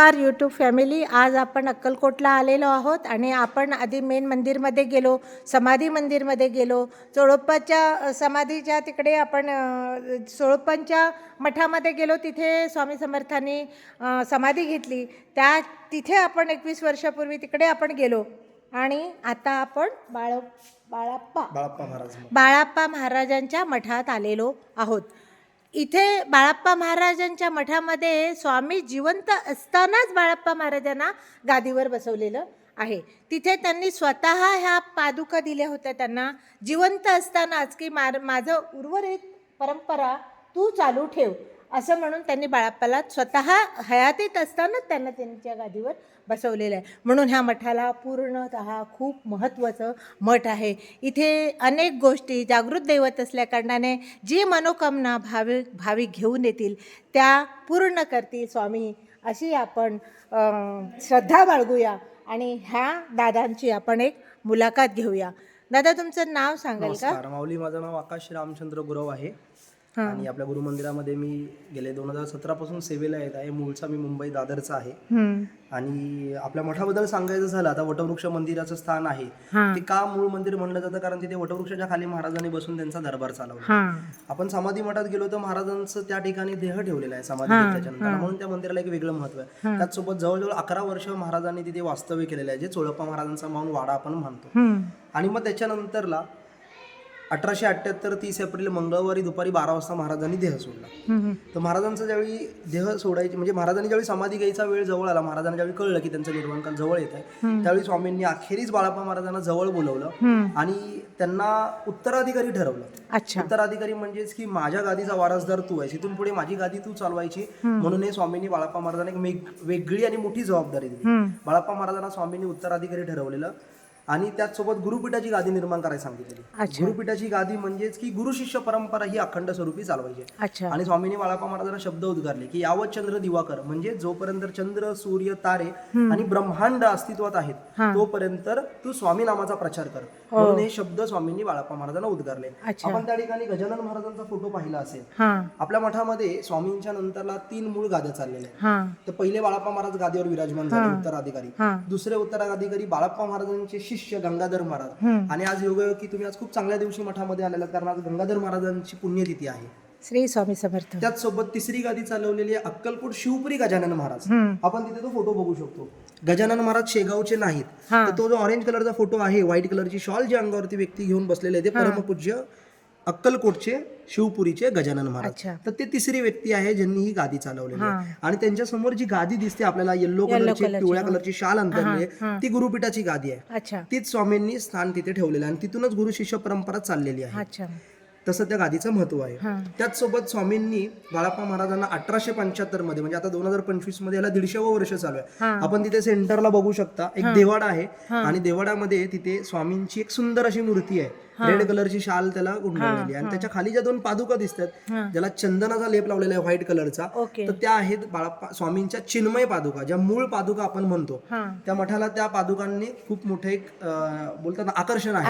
नमस्कार YouTube family आज आपण अक्कलकोटला आलेलो आहोत आणि आपण आधी मेन मंदिरमध्ये गेलो समाधी मंदिरमध्ये गेलो. चोळप्पाच्या समाधीच्या तिकडे आपण चोळप्पांच्या मठामध्ये गेलो. तिथे स्वामी समर्थांनी समाधी घेतली. त्या तिथे आपण एकवीस वर्षापूर्वी तिकडे आपण गेलो. आणि आता आपण बाळ बाळाप्पा बाळाप्पा महाराज बाळाप्पा महाराजांच्या मठात आलेलो आहोत. इथे बाळाप्पा महाराजांच्या मठामध्ये स्वामी जिवंत असतानाच बाळाप्पा महाराजांना गादीवर बसवलेलं आहे. तिथे त्यांनी स्वतः ह्या पादुका दिल्या होत्या त्यांना. जिवंत असतानाच की मार माझं उर्वरित परंपरा तू चालू ठेव असं म्हणून त्यांनी बाळाप्पाला स्वतः हयातीत असतानाच त्यांना त्यांच्या गादीवर बसवलेलं आहे. म्हणून ह्या मठाला पूर्णतः खूप महत्त्वाचं मठ आहे. इथे अनेक गोष्टी जागृत दैवत असल्याकारणाने जी मनोकामना भाविक भाविक घेऊन येतील त्या पूर्ण करतील स्वामी अशी आपण श्रद्धा बाळगूया आणि ह्या दादांची आपण एक मुलाखत घेऊया. दादा तुमचं नाव सांगाल का? माऊली माझं नाव आकाश रामचंद्र गुरव आहे. आणि आपल्या गुरु मंदिरामध्ये मी गेले दोन हजार सतरा पासून सेवेला येत आहे. मूळचा मी मुंबई दादरचा आहे. आणि आपल्या मठाबद्दल सांगायचं झालं आता वटवृक्ष मंदिराचं स्थान आहे. ते का मूळ मंदिर म्हणलं जातं? कारण तिथे वटवृक्षाच्या खाली महाराजांनी बसून त्यांचा दरबार चालवला. आपण समाधी मठात गेलो तर महाराजांचं त्या ठिकाणी देह ठेवलेला आहे समाधी घेतल्याच्या नंतर म्हणून त्या मंदिराला एक वेगळं महत्त्व आहे. त्याचसोबत जवळजवळ अकरा वर्ष महाराजांनी तिथे वास्तव्य केलेलं आहे जे चोळप्पा महाराजांचा माऊन वाडा आपण मानतो. आणि मग त्याच्यानंतरला अठराशे अठ्ठ्याहत्तर तीस एप्रिल मंगळवारी दुपारी बारा वाजता महाराजांनी देह सोडला. तर महाराजांचा ज्यावेळी देह सोडायची म्हणजे महाराजांनी ज्यावेळी समाधी घ्यायचा वेळ जवळ आला महाराजांना ज्यावेळी कळलं की त्यांचं निर्वाण काल जवळ येत आहे त्यावेळी स्वामींनी अखेरीच बाळाप्पा महाराजांना जवळ बोलवलं. आणि त्यांना उत्तराधिकारी ठरवलं. अच्छा. उत्तराधिकारी म्हणजेच की माझ्या गादीचा वारसदार तू आहेस इथून पुढे माझी गादी तू चालवायची. म्हणून हे स्वामींनी बाळाप्पा महाराजांना एक वेग- वेगळी आणि मोठी जबाबदारी दिली. बाळाप्पा महाराजांना स्वामींनी उत्तराधिकारी ठरवलेलं. आणि त्याचसोबत गुरुपीठाची गादी निर्माण करायला सांगितलेली. गुरुपीठाची गादी म्हणजेच की गुरु शिष्य परंपरा ही अखंड स्वरूपी चालवायची. आणि स्वामींनी बाळाप्पा महाराजांना शब्द उद्गारले की यावत चंद्र दिवाकर म्हणजे जोपर्यंत चंद्र सूर्य तारे आणि ब्रह्मांड अस्तित्वात आहेत तोपर्यंत तू स्वामी नामाचा प्रचार कर. म्हणून हे शब्द स्वामींनी बाळाप्पा महाराजांना उद्गारले. आपण त्या ठिकाणी गजानन महाराजांचा फोटो पाहिला असेल. हां. आपल्या मठामध्ये स्वामींच्या नंतरला तीन मूळ गाद्या चाललेल्या आहेत. हां. तर पहिले बाळाप्पा महाराज गादीवर विराजमान झाले उत्तराधिकारी. हां. दुसरे उत्तराधिकारी बाळाप्पा महाराजांचे शिष्य गंगाधर महाराज. आणि आज योग की तुम्ही आज खूप चांगल्या दिवशी मठामध्ये आलेला कारण आज गंगाधर महाराजांची पुण्यतिथी आहे. श्री स्वामी समर्थ. त्याच सोबत तिसरी गादी चालवलेली आहे अक्कलकोट शिवपुरी गजानन महाराज. आपण तिथे तो फोटो बघू शकतो. गजानन महाराज शेगावचे नाहीत. तर तो जो ऑरेंज कलरचा फोटो आहे व्हाईट कलरची शॉल जे अंगावरती व्यक्ती घेऊन बसलेले ते परमपूज्य अक्कलकोटचे शिवपुरीचे गजानन महाराज. तर ते तिसरी व्यक्ती आहे ज्यांनी ही गादी चालवलेली. आहे. आणि त्यांच्यासमोर जी गादी दिसते आपल्याला येल्लो कलरची पिवळ्या. कलरची शाल अंतरली. आहे. ती गुरुपीठाची गादी आहे. तीच स्वामींनी स्थान तिथे ठेवलेलं आहे आणि तिथूनच गुरु शिष्य परंपरा चाललेली आहे. तसं त्या गादीचं महत्त्व आहे. हां. त्याचसोबत स्वामींनी बाळाप्पा महाराजांना अठराशे पंच्याहत्तरमध्ये म्हणजे आता दोन हजार पंचवीसमध्ये याला दीडशेवं वर्ष चालू आहे. आपण तिथे सेंटरला बघू शकता. एक देवाडा आहे आणि देवाड्यामध्ये तिथे स्वामींची एक सुंदर अशी मूर्ती आहे. रेड कलरची शाल त्याला गुंडवलेली. आणि त्याच्याखाली ज्या दोन पादुका दिसतात. ज्याला चंदनाचा लेप लावलेला आहे व्हाईट कलरचा तर त्या आहेत बाळाप्पा स्वामींच्या चिन्मय पादुका ज्या मूळ पादुका आपण म्हणतो. त्या मठाला त्या पादुकांनी खूप मोठं एक बोलतात ना आकर्षण आहे.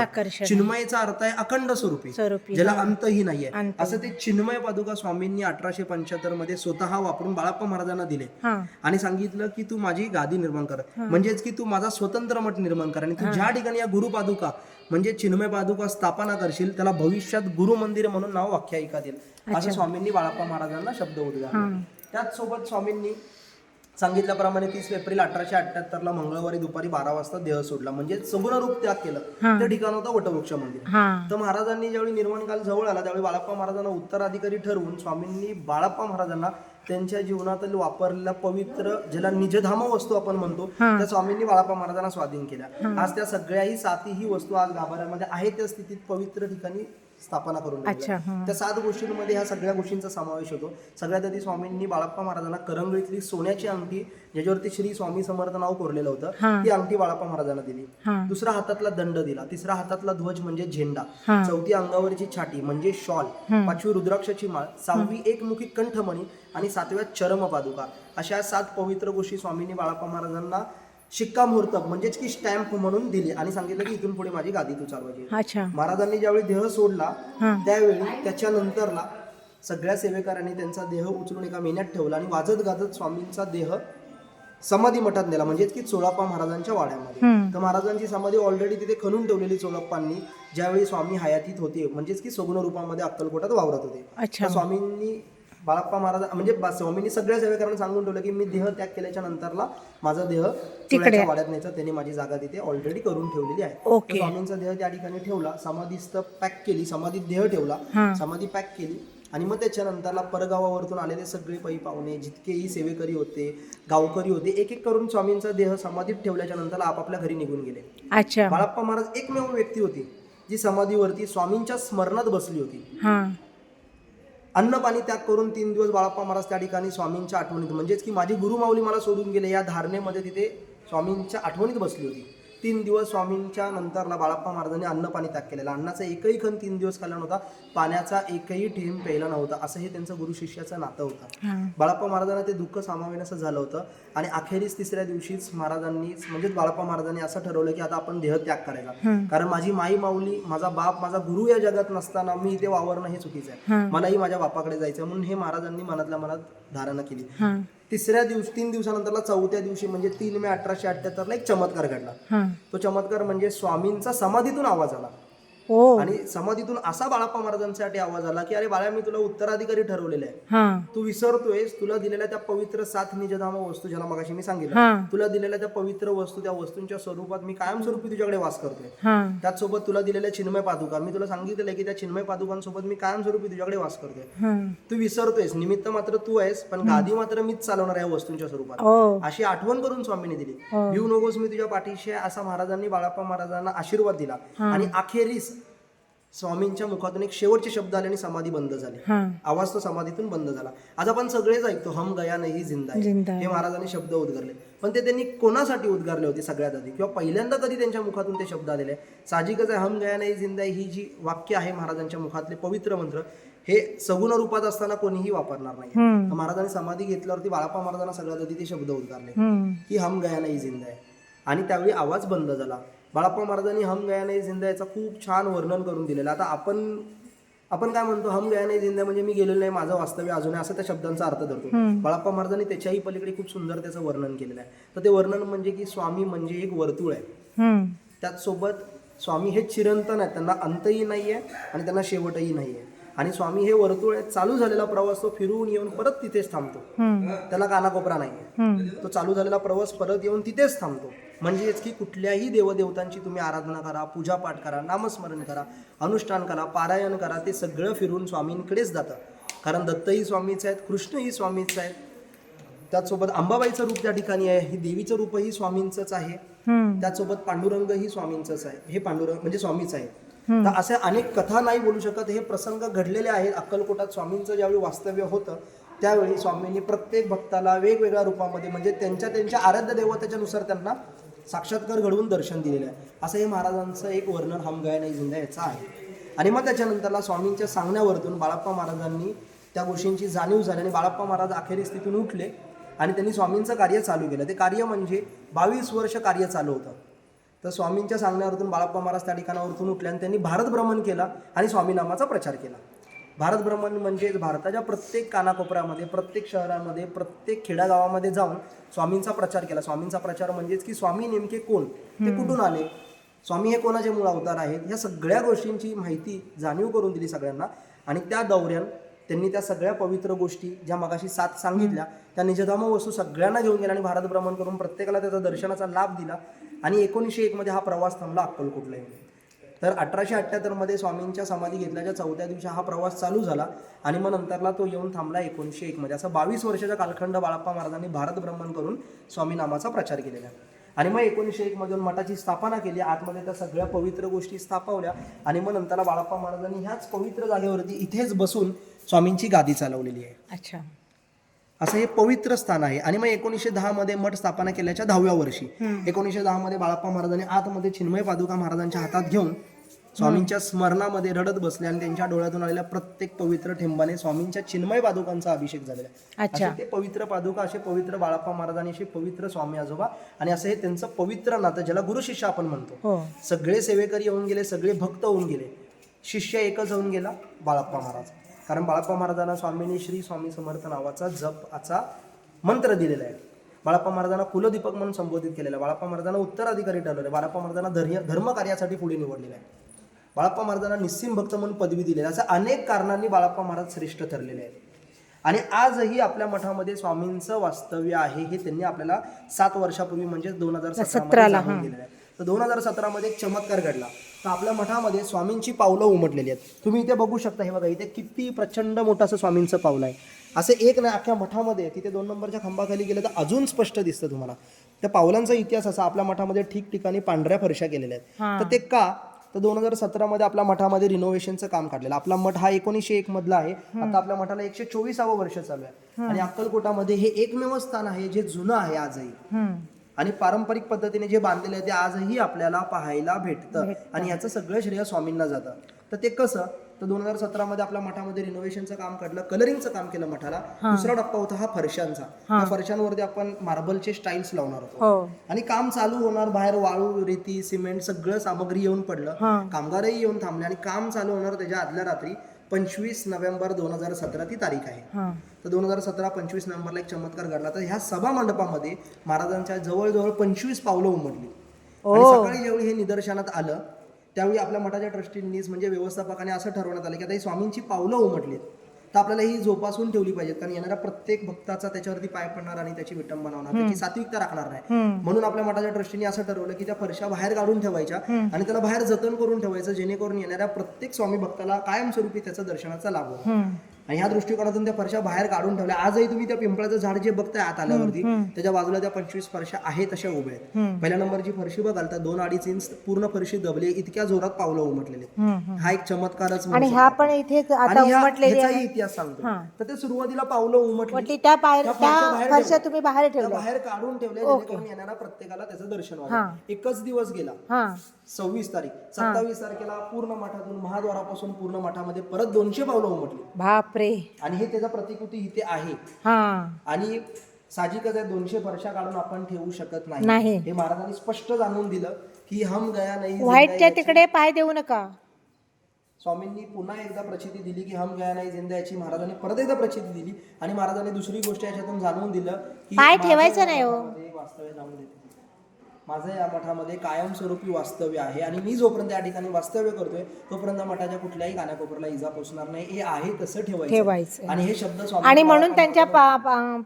चिन्मयचा अर्थ आहे अखंड स्वरूपी ज्याला अंतही नाहीये. असं ते चिन्मय पादुका स्वामींनी अठराशे पंच्याहत्तरमध्ये स्वतः वापरून बाळाप्पा महाराजांना दिले. आणि सांगितलं की तू माझी गादी निर्माण कर. म्हणजेच की तू माझा स्वतंत्र मठ निर्माण कर. आणि तू ज्या ठिकाणी या गुरु पादुका म्हणजे चिन्मय पादुका स्थापना करशील त्याला भविष्यात गुरु मंदिर म्हणून नाव आख्यायिका देईल. असं स्वामींनी बाळाप्पा महाराजांना शब्द उद्गारले. त्याच सोबत स्वामींनी सांगितल्याप्रमाणे तीस एप्रिल अठराशे अठ्याहत्तरला मंगळवारी दुपारी बारा वाजता देह सोडला. म्हणजे सगुण रूप त्याग केलं. ते ठिकाण होतं वटवृक्ष मंदिर. हां. तर महाराजांनी ज्यावेळी निर्माण काल जवळ आला त्यावेळी बाळाप्पा महाराजांना उत्तराधिकारी ठरवून स्वामींनी बाळाप्पा महाराजांना त्यांच्या जीवनातील वापरलेल्या पवित्र ज्याला निजधाम वस्तू आपण म्हणतो त्या स्वामींनी बाळाप्पा महाराजांना स्वाधीन केल्या. आज त्या सगळ्याही सातीही वस्तू आज गाभाऱ्यामध्ये आहे त्या स्थितीत पवित्र ठिकाणी स्थापना करून. अच्छा हां. त्या सात गोष्टींमध्ये ह्या सगळ्या गोष्टींचा समावेश होतो. सगळ्यात आधी स्वामींनी बाळाप्पा महाराजांना करंगळीतली सोन्याची अंगठी ज्याच्यावरती श्री स्वामी समर्थ नाव कोरलेलं होतं. ती अंगठी बाळाप्पा महाराजांना दिली. हां. दुसरा हातातला दंड दिला. तिसरा हातातला ध्वज म्हणजे झेंडा. हां. चौथी अंगावरची छाटी म्हणजे शॉल. पाचवी रुद्राक्षाची माळ. सहावी एकमुखी कंठमणी आणि सातव्या चरम पादुका अशा सात पवित्र गोष्टी स्वामींनी बाळाप्पा महाराजांना शिक्कामोर्तब म्हणजेच की स्टॅम्प म्हणून दिली. आणि सांगितलं की इथून पुढे माझी गादी तू चालवायची अच्छा. महाराजांनी ज्यावेळी देह सोडला त्यावेळी त्याच्यानंतरला सगळ्या सेवेकऱ्यांनी त्यांचा देह उचलून एका मेन्यात ठेवला आणि वाजत गाजत स्वामींचा देह समाधी मठात नेला म्हणजे की चोळाप्पा महाराजांच्या वाड्यामध्ये. तर महाराजांची समाधी ऑलरेडी तिथे खणून ठेवलेली चोळप्पांनी ज्यावेळी स्वामी हयातीत होते म्हणजेच की सगुण रूपामध्ये अक्कलकोटात वावरत होते. स्वामींनी बाळाप्पा महाराज म्हणजे स्वामींनी सगळ्या सेवेकरांना सांगून ठेवलं की मी देह त्याग केल्याच्या नंतरला माझा देह चोळ्याच्या वाड्यात न्यायचा त्यांनी माझी जागा तिथे ऑलरेडी करून ठेवलेली आहे. ओके. तर स्वामींचा देह त्या ठिकाणी ठेवला समाधीस्थ पॅक केली समाधीत देह ठेवला. समाधी पॅक केली आणि मग त्याच्यानंतरला परगावावरतून आलेले सगळे पै पाहुणे जितकेही सेवेकरी होते गावकरी होते एक एक करून स्वामींचा देह समाधीत ठेवल्याच्या नंतर आपापल्या घरी निघून गेले. अच्छा. बाळाप्पा महाराज एकमेव व्यक्ती होती जी समाधीवरती स्वामींच्या स्मरणात बसली होती. अन्नपाणी त्याग करून तीन दिवस बाळाप्पा महाराज त्या ठिकाणी स्वामींच्या आठवणीत म्हणजेच की माझी गुरुमाऊली मला सोडून गेले या धारणेमध्ये तिथे स्वामींच्या आठवणीत बसली होती. तीन दिवस स्वामींच्या नंतरला बाळाप्पा महाराजांनी अन्न पाणी त्याग केलेला. अन्नाचा एकही खण तीन दिवस खाल्ला नव्हता. पाण्याचा एकही थेंब प्यायला नव्हता. असं हे त्यांचं गुरु शिष्याचं नातं होतं. बाळाप्पा महाराजांना ते दुःख सामावेनसं झालं होतं. आणि अखेरीस तिसऱ्या दिवशीच महाराजांनी म्हणजेच बाळाप्पा महाराजांनी असं ठरवलं की आता आपण देह त्याग करायचा. कारण माझी माई माऊली माझा बाप माझा गुरु या जगात नसताना मी इथे वावरणं हे चुकीचं आहे. मलाही माझ्या बापाकडे जायचं म्हणून हे महाराजांनी मनातल्या मनात धारणा केली. तिसऱ्या दिवस तीन दिवसानंतरला चौथ्या दिवशी म्हणजे तीन मे अठराशे अठ्याहत्तरला एक चमत्कार घडला. तो चमत्कार म्हणजे स्वामींचा समाधीतून आवाज आला. आणि समाधीतून असा बाळाप्पा महाराजांसाठी आवाज आला की अरे बाळा मी तुला उत्तराधिकारी ठरवलेलं आहे. हा. तू विसरतोयस तुला दिलेल्या त्या पवित्र सात निजधाम वस्तू ज्याला मगाशी मी सांगितलं हा. तुला दिलेल्या त्या पवित्र वस्तू त्या वस्तूंच्या स्वरूपात मी कायमस्वरूपी तुझ्याकडे वास करतोय. हा. त्याचसोबत तुला दिलेल्या चिन्मय पादुका मी तुला सांगितलेलं की त्या चिन्मय पादुकांसोबत मी कायमस्वरूपी तुझ्याकडे वास करतोय. हा. तू विसरतोयस निमित्त मात्र तू आहेस पण गादी मात्र मीच चालवणार आहे या वस्तूंच्या स्वरूपात. ओ अशी आठवण करून स्वामीने दिली. हो. भिऊ नकोस मी तुझ्या पाठीशी असा महाराजांनी बाळाप्पा महाराजांना आशीर्वाद दिला. आणि अखेरीस स्वामींच्या मुखातून एक शेवटचे शब्द आले आणि समाधी बंद झाली. आवाज तो समाधीतून बंद झाला. आज आपण सगळेच ऐकतो हम गया नाही जिंदा है. जिंदा है. हे महाराजांनी शब्द उद्गारले. पण ते त्यांनी कोणासाठी उद्गारले होते सगळ्यात आधी? किंवा पहिल्यांदा कधी त्यांच्या मुखातून ते शब्द आलेले? आहे? साहजिकच आहे हम गया नाही जिंदा है ही जी वाक्य आहे महाराजांच्या मुखातले पवित्र मंत्र. हे सगुण रूपात असताना कोणीही वापरणार नाही. हम्म. महाराजांनी समाधी घेतल्यावरती बाळाप्पा महाराजांना सगळ्यात आधी ते शब्द उद्गारले. हम्म. की हम गया नाही जिंदा आहे आणि त्यावेळी आवाज बंद झाला. बाळाप्पा महाराजांनी हम गया नाही जिंदा याचं खूप छान वर्णन करून दिलेलं. आता आपण आपण काय म्हणतो हम गया नाही जिंदा म्हणजे मी गेलेलो नाही माझं वास्तव्य अजून आहे असं त्या शब्दांचा अर्थ धरतो. बाळाप्पा महाराजांनी त्याच्याही पलीकडे खूप सुंदर त्याचं वर्णन केलेलं आहे. तर ते वर्णन म्हणजे की स्वामी म्हणजे एक वर्तुळ आहे. त्याचसोबत स्वामी हे चिरंतन आहे त्यांना अंतही नाही आहे आणि त्यांना शेवटही नाही आहे आणि स्वामी हे वर्तुळ चालू झालेला प्रवास तो फिरून येऊन परत तिथेच थांबतो. त्याला कानाकोपरा नाही. तो चालू झालेला प्रवास परत येऊन तिथेच थांबतो. म्हणजेच की कुठल्याही देवदेवतांची तुम्ही आराधना करा पूजापाठ करा नामस्मरण करा अनुष्ठान करा पारायण करा ते सगळं फिरून स्वामींकडेच जातं. कारण दत्तही स्वामीच आहेत कृष्णही स्वामीच आहेत. त्याचसोबत अंबाबाईचं रूप त्या ठिकाणी आहे हे देवीचं रूपही स्वामींचंच आहे. त्याचसोबत पांडुरंग ही स्वामींचंच आहे. हे पांडुरंग म्हणजे स्वामीच आहे तर अशा अनेक कथा नाही बोलू शकत. हे प्रसंग घडलेले आहेत. अक्कलकोटात स्वामींचं ज्यावेळी वास्तव्य होतं त्यावेळी स्वामींनी प्रत्येक भक्ताला वेगवेगळ्या रूपामध्ये म्हणजे त्यांच्या त्यांच्या आराध्य देवतेच्या नुसार त्यांना साक्षात्कार घडवून दर्शन दिलेलं आहे. असं हे महाराजांचं एक वर्णन हम गया नाही जिंदा याचं आहे. आणि मग त्याच्यानंतरला स्वामींच्या सांगण्यावरतून बाळाप्पा महाराजांनी त्या गोष्टींची जाणीव झाली आणि बाळाप्पा महाराज अखेरीस तिथून उठले आणि त्यांनी स्वामींचं कार्य चालू केलं. ते कार्य म्हणजे बावीस वर्ष कार्य चालू होतं. तर स्वामींच्या सांगण्यावरतून बाळाप्पा महाराज त्या ठिकाणावरतून उठले आणि त्यांनी भारत भ्रमण केला आणि स्वामी नामाचा प्रचार केला. भारत भ्रमण म्हणजे भारताच्या प्रत्येक कानाकोपऱ्यामध्ये प्रत्येक शहरामध्ये प्रत्येक खेड्यागावामध्ये जाऊन स्वामींचा प्रचार केला. स्वामींचा प्रचार म्हणजेच की स्वामी नेमके कोण? ते कुठून आले? स्वामी हे कोणाचे मूळ अवतार आहेत? या सगळ्या गोष्टींची माहिती जाणीव करून दिली सगळ्यांना. आणि त्या दौऱ्यात त्यांनी त्या सगळ्या पवित्र गोष्टी ज्या मगाशी सात सांगितल्या त्या निजधाम वस्तू सगळ्यांना घेऊन गेल्या आणि भारत भ्रमण करून प्रत्येकाला त्याचा दर्शनाचा लाभ दिला आणि एकोणीसशे एकमध्ये हा प्रवास थांबला अक्कलकोटला येऊन तर अठराशे अठ्ठ्याहत्तरमध्ये स्वामींच्या समाधी घेतल्याच्या चौथ्या दिवशी हा प्रवास चालू झाला आणि मग नंतरला तो येऊन थांबला एकोणीसशे एकमध्ये असं बावीस वर्षाचा कालखंड बाळाप्पा महाराजांनी भारत भ्रमण करून स्वामी नामाचा प्रचार केलेला. आहे आणि मग एकोणीसशे एकमधून मठाची स्थापना केली. आतमध्ये त्या सगळ्या पवित्र गोष्टी स्थापवल्या. आणि मग नंतरला बाळाप्पा महाराजांनी ह्याच पवित्र जागेवरती इथेच बसून स्वामींची गादी चालवलेली आहे. अच्छा. असं हे पवित्र स्थान आहे. आणि मग एकोणीसशे दहा मध्ये मठ स्थापना केल्याच्या दहाव्या वर्षी. एकोणीसशे दहा मध्ये बाळाप्पा महाराजांनी आतमध्ये चिन्मय पादुका महाराजांच्या हातात घेऊन स्वामींच्या स्मरणामध्ये रडत बसले आणि त्यांच्या डोळ्यातून आलेल्या प्रत्येक पवित्र ठेंबाने स्वामींच्या चिन्मय पादुकांचा अभिषेक झालेला आहे. अच्छा. असे ते पवित्र पादुका असे पवित्र बाळाप्पा महाराजांनी असे पवित्र स्वामी आजोबा आणि असं हे त्यांचं पवित्र नातं ज्याला गुरु शिष्य आपण म्हणतो. हो. सगळे सेवेकरी होऊन गेले सगळे भक्त होऊन गेले. शिष्य एकच होऊन गेला बाळाप्पा महाराज. कारण बाळाप्पा महाराजांना स्वामींनी श्री स्वामी समर्थ नावाचा जपाचा मंत्र दिलेला आहे. बाळाप्पा महाराजांना कुलदीपक म्हणून संबोधित केलेलं आहे. बाळाप्पा महाराजांना उत्तराधिकारी ठरवलं. आहे बाळाप्पा महाराजांना धर्य धर्म कार्यासाठी पुढे निवडलेलं आहे. बाळाप्पा महाराजांना निस्सिम भक्त म्हणून पदवी आहे. असं अनेक कारणांनी बाळाप्पा महाराज श्रेष्ठ ठरलेले आहेत. आणि आजही आपल्या मठामध्ये स्वामींचं वास्तव्य आहे हे त्यांनी आपल्याला सात वर्षापूर्वी म्हणजे दोन हजार सतराला, दिलेलं आहे. तर दोन हजार सतरामध्ये एक चमत्कार घडला. तर आपल्या मठामध्ये स्वामींची पावलं उमटलेली आहेत. तुम्ही इथे बघू शकता हे बघा इथे किती प्रचंड मोठं असं स्वामींचं पावलं आहे. असं एक नाही अख्ख्या मठामध्ये तिथे दोन नंबरच्या खांबाखाली गेलं तर अजून स्पष्ट दिसतं तुम्हाला. त्या पावलांचा इतिहास असा आपल्या मठामध्ये ठिकठिकाणी पांढऱ्या फरशा केलेल्या आहेत. तर ते का तर दोन हजार सतरामध्ये आपल्या मठामध्ये रिनोव्हेशनचं काम काढलेलं. आपला मठ हा एकोणीसशे एक मधला आहे. आता आपल्या मठाला एकशे चोवीसावं वर्ष चालू आहे. आणि अक्कलकोटामध्ये हे एकमेव स्थान आहे जे जुनं आहे आजही. आणि पारंपरिक पद्धतीने जे बांधलेलं आहे ते आजही आपल्याला पाहायला भेटतं. आणि याचं सगळं श्रेय स्वामींना जातं. तर ते कसं? तर दोन हजार सतरामध्ये आपल्या मठामध्ये रिनोव्हेशनचं काम काढलं कलरिंगचं काम केलं मठाला. दुसरा टप्पा होता हा फरशांचा. त्या फरशांवरती आपण मार्बलचे स्टाईल्स लावणार होतो. हो. आणि काम चालू होणार बाहेर वाळू रेती सिमेंट सगळं सामग्री येऊन पडलं. कामगारही येऊन थांबले आणि काम चालू होणार त्याच्या आदल्या रात्री पंचवीस नोव्हेंबर दोन हजार सतरा ती तारीख आहे. तर दोन हजार सतरा पंचवीस नोव्हेंबरला एक चमत्कार घडला. तर ह्या सभा मंडपामध्ये महाराजांच्या जवळजवळ पंचवीस पावलं उमटली. सकाळी ज्यावेळी हे निदर्शनात आलं त्यावेळी आपल्या मठाच्या ट्रस्टींनीच म्हणजे व्यवस्थापकाने असं ठरवण्यात आलं की आता ही स्वामींची पावलं उमटलीत. तर आपल्याला ही जोपासून ठेवली पाहिजेत. कारण येणाऱ्या प्रत्येक भक्ताचा त्याच्यावरती पाय पडणार आणि त्याची विटंबना होणार. त्याची सात्विकता राखणार नाही. म्हणून आपल्या मठाच्या ट्रस्टीने असं ठरवलं की त्या फरशा बाहेर काढून ठेवायच्या आणि त्याला बाहेर जतन करून ठेवायचं जेणेकरून येणाऱ्या प्रत्येक स्वामी भक्ताला कायमस्वरूपी त्याचा दर्शनाचा लाभ आणि ह्या दृष्टिकोनातून त्या फरशा बाहेर काढून ठेवल्या. आजही तुम्ही त्या पिंपळाचं झाड जे बघताय आत आल्यावरती त्याच्या बाजूला त्या पंचवीस फरशा आहेत तशा उभ्या आहेत. पहिल्या नंबरची फरशी बघाल तर दोन अडीच इंच पूर्ण फरशी दबली इतक्या जोरात पावलं उमटलेले. हा एक चमत्कारच इतिहास सांगतो. तर ते सुरुवातीला पावलं उमटली. त्या फरशा. तुम्ही बाहेर ठेवल्या. बाहेर काढून ठेवल्या येणाऱ्या प्रत्येकाला त्याचं दर्शन व्हावं. एकच दिवस गेला. सव्वीस तारीख सत्तावीस तारखेला पूर्ण मठातून महाद्वारापासून पूर्ण मठामध्ये परत दोनशे पावलं उमटली. बापरे. आणि हे त्याचा प्रतिकृती इथे आहे. आणि साहजिकच आहे दोनशे वर्षा काढून आपण ठेवू शकत नाही. हे महाराजांनी स्पष्ट जाणून दिलं की हम गया नाही याची- तिकडे पाय देऊ नका. स्वामींनी पुन्हा एकदा प्रचिती दिली की हम गया नाही जिंदा याची महाराजांनी परत एकदा प्रचिती दिली. आणि महाराजांनी दुसरी गोष्ट याच्यातून जाणून दिलं की पाय ठेवायचं नाही हो. वास्तव्य जाऊन देते. माझं या मठामध्ये कायमस्वरूपी वास्तव्य आहे आणि मी जोपर्यंत या ठिकाणी वास्तव्य करतोय तोपर्यंत मठाच्या कुठल्याही कानाकोपऱ्याला इजा पोचणार नाही. हे आहे तसं ठेवायचं. आणि हे शब्द स्वामी आणि म्हणून त्यांच्या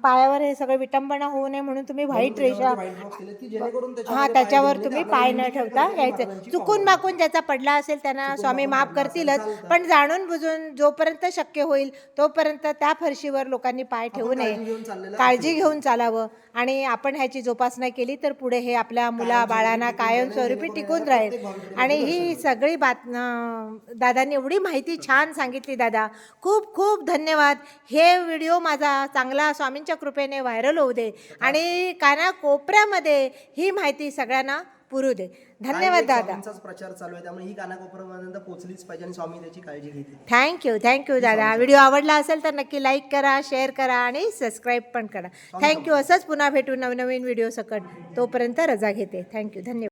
पायावर हे सगळं विटंबना होऊ नये म्हणून तुम्ही व्हाईट रेषा जेणेकरून हा त्याच्यावर पाय तुम्ही पाय न ठेवता यायचं. चुकून माकून ज्याचा पडला असेल त्यांना स्वामी माफ करतीलच. पण जाणून बुजून जोपर्यंत शक्य होईल तोपर्यंत त्या फरशीवर लोकांनी पाय ठेवू नये. काळजी घेऊन चालावं. आणि आपण ह्याची जोपासना केली तर पुढे हे आपल्या मुला बाळांना कायमस्वरूपी टिकून राहील. आणि ही सगळी बात दादांनी एवढी माहिती छान सांगितली दादा. खूप खूप धन्यवाद. हे व्हिडिओ माझा चांगला स्वामींच्या कृपेने व्हायरल होऊ दे. आणि काना कोपऱ्यामध्ये ही माहिती सगळ्यांना पुरू दे. धन्यवाद दादा. प्रचार चालू आहे त्यामुळे ही कानाकोपऱ्यापर्यंत पोहोचलीच पाहिजे आणि स्वामी त्याची काळजी घेतील. थँक्यू थँक्यू दादा. व्हिडिओ आवडला असेल तर नक्की लाईक करा शेअर करा आणि सबस्क्राईब पण करा. थँक्यू असंच पुन्हा भेटू नवनवीन व्हिडिओ सकट. तोपर्यंत रजा घेते. थँक्यू धन्यवाद.